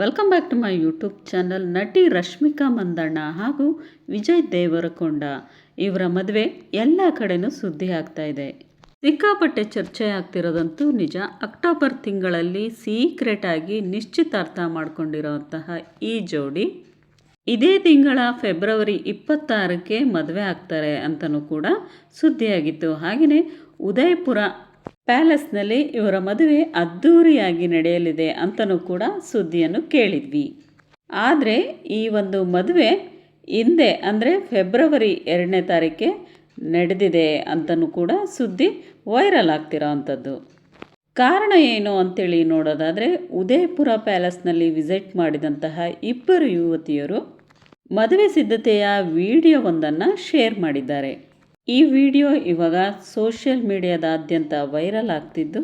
Welcome back to my YouTube channel ನಟಿ ರಶ್ಮಿಕಾ ಮಂದಣ್ಣ ಹಾಗೂ ವಿಜಯ್ ದೇವರಕೊಂಡ. ಇವರ ಮದುವೆ ಎಲ್ಲ ಕಡೆನೂ ಸುದ್ದಿ ಆಗ್ತಾ ಇದೆ. ಸಿಕ್ಕಾಪಟ್ಟೆ ಚರ್ಚೆ ಆಗ್ತಿರೋದಂತೂ ನಿಜ. ಅಕ್ಟೋಬರ್ ತಿಂಗಳಲ್ಲಿ ಸೀಕ್ರೆಟ್ ಆಗಿ ನಿಶ್ಚಿತಾರ್ಥ ಮಾಡ್ಕೊಂಡಿರೋಂತಹ ಈ ಜೋಡಿ ಇದೇ ತಿಂಗಳ ಫೆಬ್ರವರಿ ಇಪ್ಪತ್ತಾರಕ್ಕೆ ಮದುವೆ ಆಗ್ತಾರೆ ಅಂತಲೂ ಕೂಡ ಸುದ್ದಿಯಾಗಿತ್ತು. ಹಾಗೆಯೇ ಉದಯಪುರ ಪ್ಯಾಲೇಸ್ನಲ್ಲಿ ಇವರ ಮದುವೆ ಅದ್ಧೂರಿಯಾಗಿ ನಡೆಯಲಿದೆ ಅಂತಲೂ ಕೂಡ ಸುದ್ದಿಯನ್ನು ಕೇಳಿದ್ವಿ. ಆದರೆ ಈ ಒಂದು ಮದುವೆ ಹಿಂದೆ, ಅಂದರೆ ಫೆಬ್ರವರಿ ಎರಡನೇ ತಾರೀಕೆ ನಡೆದಿದೆ ಅಂತಲೂ ಕೂಡ ಸುದ್ದಿ ವೈರಲ್ ಆಗ್ತಿರೋ ಅಂಥದ್ದು. ಕಾರಣ ಏನು ಅಂತೇಳಿ ನೋಡೋದಾದರೆ, ಉದಯಪುರ ಪ್ಯಾಲೇಸ್ನಲ್ಲಿ ವಿಸಿಟ್ ಮಾಡಿದಂತಹ ಇಬ್ಬರು ಯುವತಿಯರು ಮದುವೆ ಸಿದ್ಧತೆಯ ವಿಡಿಯೋವೊಂದನ್ನು ಶೇರ್ ಮಾಡಿದ್ದಾರೆ. ಈ ವಿಡಿಯೋ ಇವಾಗ ಸೋಷಿಯಲ್ ಮೀಡಿಯಾದಾದ್ಯಂತ ವೈರಲ್ ಆಗ್ತಿದ್ದು.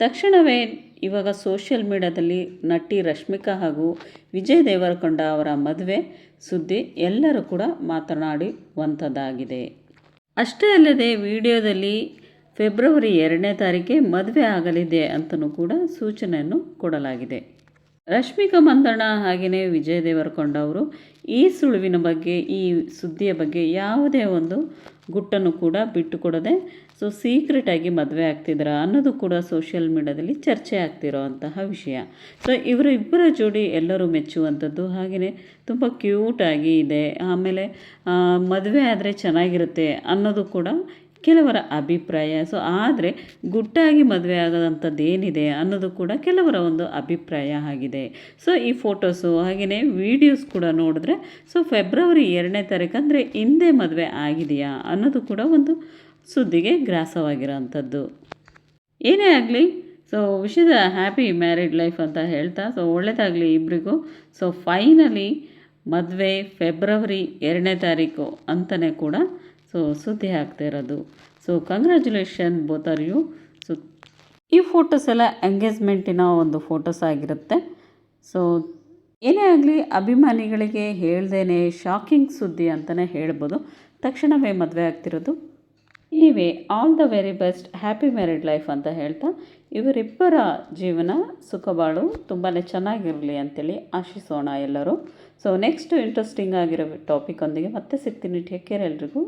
ತಕ್ಷಣವೇ ಇವಾಗ ಸೋಷಿಯಲ್ ಮೀಡಿಯಾದಲ್ಲಿ ನಟಿ ರಶ್ಮಿಕಾ ಹಾಗೂ ವಿಜಯ್ ದೇವರಕೊಂಡ ಅವರ ಮದುವೆ ಸುದ್ದಿ ಎಲ್ಲರೂ ಕೂಡ ಮಾತನಾಡುವಂಥದ್ದಾಗಿದೆ ಅಷ್ಟೇ ಅಲ್ಲದೆ ವಿಡಿಯೋದಲ್ಲಿ ಫೆಬ್ರವರಿ ಎರಡನೇ ತಾರೀಕೆ ಮದುವೆ ಆಗಲಿದೆ ಅಂತಲೂ ಕೂಡ ಸೂಚನೆಯನ್ನು ಕೊಡಲಾಗಿದೆ. ರಶ್ಮಿಕಾ ಮಂದಣ್ಣ ಹಾಗೆಯೇ ವಿಜಯ್ ದೇವರಕೊಂಡ ಅವರು ಈ ಸುಳುವಿನ ಬಗ್ಗೆ, ಈ ಸುದ್ದಿಯ ಬಗ್ಗೆ ಯಾವುದೇ ಒಂದು ಗುಟ್ಟನ್ನು ಕೂಡ ಬಿಟ್ಟುಕೊಡದೆ ಸೊ ಸೀಕ್ರೆಟಾಗಿ ಮದುವೆ ಆಗ್ತಿದ್ರ ಅನ್ನೋದು ಕೂಡ ಸೋಷಿಯಲ್ ಮೀಡ್ಯಾದಲ್ಲಿ ಚರ್ಚೆ ಆಗ್ತಿರೋ ಅಂತಹ ವಿಷಯ. ಸೊ ಇವರ ಇಬ್ಬರ ಜೋಡಿ ಎಲ್ಲರೂ ಮೆಚ್ಚುವಂಥದ್ದು ಹಾಗೆಯೇ ತುಂಬ ಕ್ಯೂಟಾಗಿ ಇದೆ. ಆಮೇಲೆ ಮದುವೆ ಆದರೆ ಚೆನ್ನಾಗಿರುತ್ತೆ ಅನ್ನೋದು ಕೂಡ ಕೆಲವರ ಅಭಿಪ್ರಾಯ. ಸೊ ಆದರೆ ಗುಟ್ಟಾಗಿ ಮದುವೆ ಆಗೋದಂಥದ್ದು ಏನಿದೆ ಅನ್ನೋದು ಕೂಡ ಕೆಲವರ ಒಂದು ಅಭಿಪ್ರಾಯ ಆಗಿದೆ. ಸೊ ಈ ಫೋಟೋಸು ಹಾಗೆಯೇ ವೀಡಿಯೋಸ್ ಕೂಡ ನೋಡಿದ್ರೆ ಸೊ ಫೆಬ್ರವರಿ ಎರಡನೇ ತಾರೀಕು ಅಂದರೆ ಹಿಂದೆ ಮದುವೆ ಆಗಿದೆಯಾ ಅನ್ನೋದು ಕೂಡ ಒಂದು ಸುದ್ದಿಗೆ ಗ್ರಾಸವಾಗಿರೋವಂಥದ್ದು. ಏನೇ ಆಗಲಿ ಸೊ ವಿಷದ ಹ್ಯಾಪಿ ಮ್ಯಾರಿಡ್ ಲೈಫ್ ಅಂತ ಹೇಳ್ತಾ ಸೊ ಒಳ್ಳೆಯದಾಗಲಿ ಇಬ್ಬರಿಗೂ ಸೊ ಫೈನಲಿ ಮದುವೆ ಫೆಬ್ರವರಿ ಎರಡನೇ ತಾರೀಕು ಅಂತಲೇ ಕೂಡ ಸೊ ಸುದ್ದಿ ಆಗ್ತಾ ಇರೋದು. So congratulation both are you so ಈ ಫೋಟೋಸ್ ಎಲ್ಲ ಎಂಗೇಜ್ಮೆಂಟಿನ ಒಂದು ಫೋಟೋಸ್ ಆಗಿರುತ್ತೆ. ಸೊ ಏನೇ ಆಗಲಿ ಅಭಿಮಾನಿಗಳಿಗೆ ಹೇಳ್ದೇನೆ ಶಾಕಿಂಗ್ ಸುದ್ದಿ ಅಂತಲೇ ಹೇಳ್ಬೋದು. ತಕ್ಷಣವೇ ಮದುವೆ ಆಗ್ತಿರೋದು. ನೀವೇ all the very best happy married life ಅಂತ ಹೇಳ್ತಾ ಇವರಿಬ್ಬರ ಜೀವನ ಸುಖಬಾಳು ತುಂಬಾ ಚೆನ್ನಾಗಿರಲಿ ಅಂತೇಳಿ ಆಶಿಸೋಣ ಎಲ್ಲರೂ. ಸೊ ನೆಕ್ಸ್ಟ್ ಇಂಟ್ರೆಸ್ಟಿಂಗ್ ಆಗಿರೋ ಟಾಪಿಕ್ ಒಂದಿಗೆ ಮತ್ತೆ ಸಿಗ್ತೀನಿ ಟೇಕ್ ಕೇರ್ ಎಲ್ರಿಗೂ.